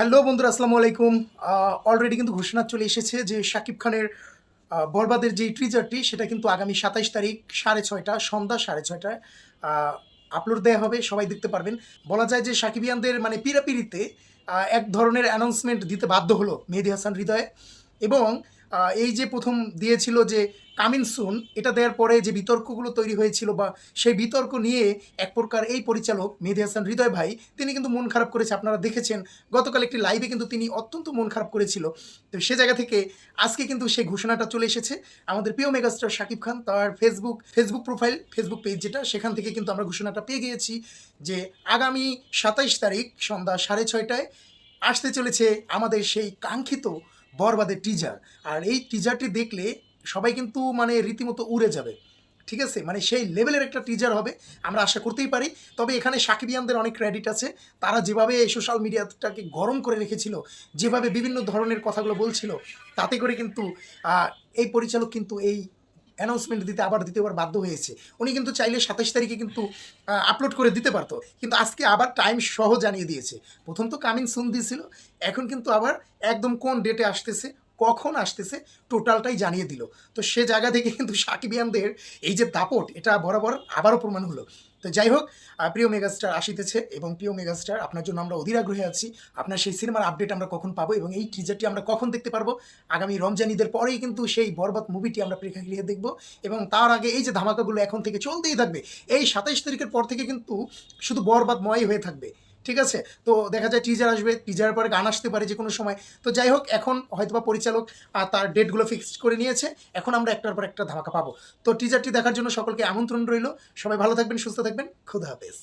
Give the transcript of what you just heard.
Hello বন্ধুরা, আসসালামু আলাইকুম। অলরেডি কিন্তু ঘোষণা চলে এসেছে যে শাকিব খানের বরবাদের যে ট্রিজারটি সেটা কিন্তু আগামী সাতাইশ তারিখ সাড়ে ছয়টা, সন্ধ্যা সাড়ে ছয়টায় আপলোড দেওয়া হবে, সবাই দেখতে পারবেন। বলা যায় যে সাকিবিয়ানদের মানে পিড়াপিড়িতে এক ধরনের অ্যানাউন্সমেন্ট দিতে বাধ্য হলো মেহেদি হাসান হৃদয়ে এবং এই যে প্রথম দিয়েছিল যে কামিন সুন এটা দেওয়ার পরে যে বিতর্কগুলো তৈরি হয়েছিল বা সেই বিতর্ক নিয়ে এক প্রকার এই পরিচালক মেহেদি হাসান হৃদয় ভাই, তিনি কিন্তু মন খারাপ করেছে। আপনারা দেখেছেন, গতকাল একটি লাইভে কিন্তু তিনি অত্যন্ত মন খারাপ করেছিল। তো সে জায়গা থেকে আজকে কিন্তু সেই ঘোষণাটা চলে এসেছে। আমাদের প্রিয় মেগাস্টার শাকিব খান, তার Facebook Facebook profile Facebook page যেটা, সেখান থেকে কিন্তু আমরা ঘোষণাটা পেয়ে গিয়েছি যে আগামী সাতাইশ তারিখ সন্ধ্যা সাড়ে ছয়টায় আসতে চলেছে আমাদের সেই কাঙ্ক্ষিত বরবাদের টিজার আর এই টিজারটি দেখলে সবাই কিন্তু মানে রীতিমতো উড়ে যাবে। ঠিক আছে? মানে সেই লেভেলের একটা টিজার হবে, আমরা আশা করতেই পারি। তবে এখানে সাকিবিয়ানদের অনেক ক্রেডিট আছে। তারা যেভাবে এই সোশ্যাল মিডিয়াটাকে গরম করে রেখেছিল, যেভাবে বিভিন্ন ধরনের কথাগুলো বলছিল, তাতে করে কিন্তু এই পরিচালক কিন্তু এই অ্যানাউন্সমেন্ট দিতে আবার দ্বিতীয়বার বাধ্য হয়েছে। উনি কিন্তু চাইলে সাতাশ তারিখে কিন্তু আপলোড করে দিতে পারতো। কিন্তু আজকে আবার টাইম সহ জানিয়ে দিয়েছে। প্রথম তো কামিং সুন দিয়েছিল এখন কিন্তু আবার একদম কোন ডেটে আসতেছে কখন আসতেছে টোটালটাই জানিয়ে দিল। তো সে জায়গা থেকে কিন্তু সাকিবিয়ানদের এই যে দাপট, এটা বরাবর আবারও প্রমাণ হলো। তো যাই হোক প্রিয় মেগাস্টার আসিতেছে এবং প্রিয় মেগাস্টার, আপনার জন্য আমরা অধীর আগ্রহে আছি। আপনার সেই সিনেমার আপডেট আমরা কখন পাবো এবং এই টিজারটি আমরা কখন দেখতে পারব? আগামী রমজান ঈদের পরেই কিন্তু সেই বরবাদ মুভিটি আমরা প্রেক্ষাগৃহে দেখব এবং তার আগে এই যে ধামাকাগুলো এখন থেকে চলতেই থাকবে, এই সাতাইশ তারিখের পর থেকে কিন্তু শুধু বরবাদময় হয়ে থাকবে। ঠিক আছে? তো দেখা যায় টিজার আসবে টিজারের পরে গান আসতে পারে যে কোনো সময়। তো যাই হোক, এখন হয়তোবা পরিচালক তার ডেটগুলো ফিক্সড করে নিয়েছে। এখন আমরা একটার পর একটা ধামাকা পাবো। তো টিজারটি দেখার জন্য সকলকে আমন্ত্রণ রইল। সবাই ভালো থাকবেন, সুস্থ থাকবেন। খুদা হাফেজ।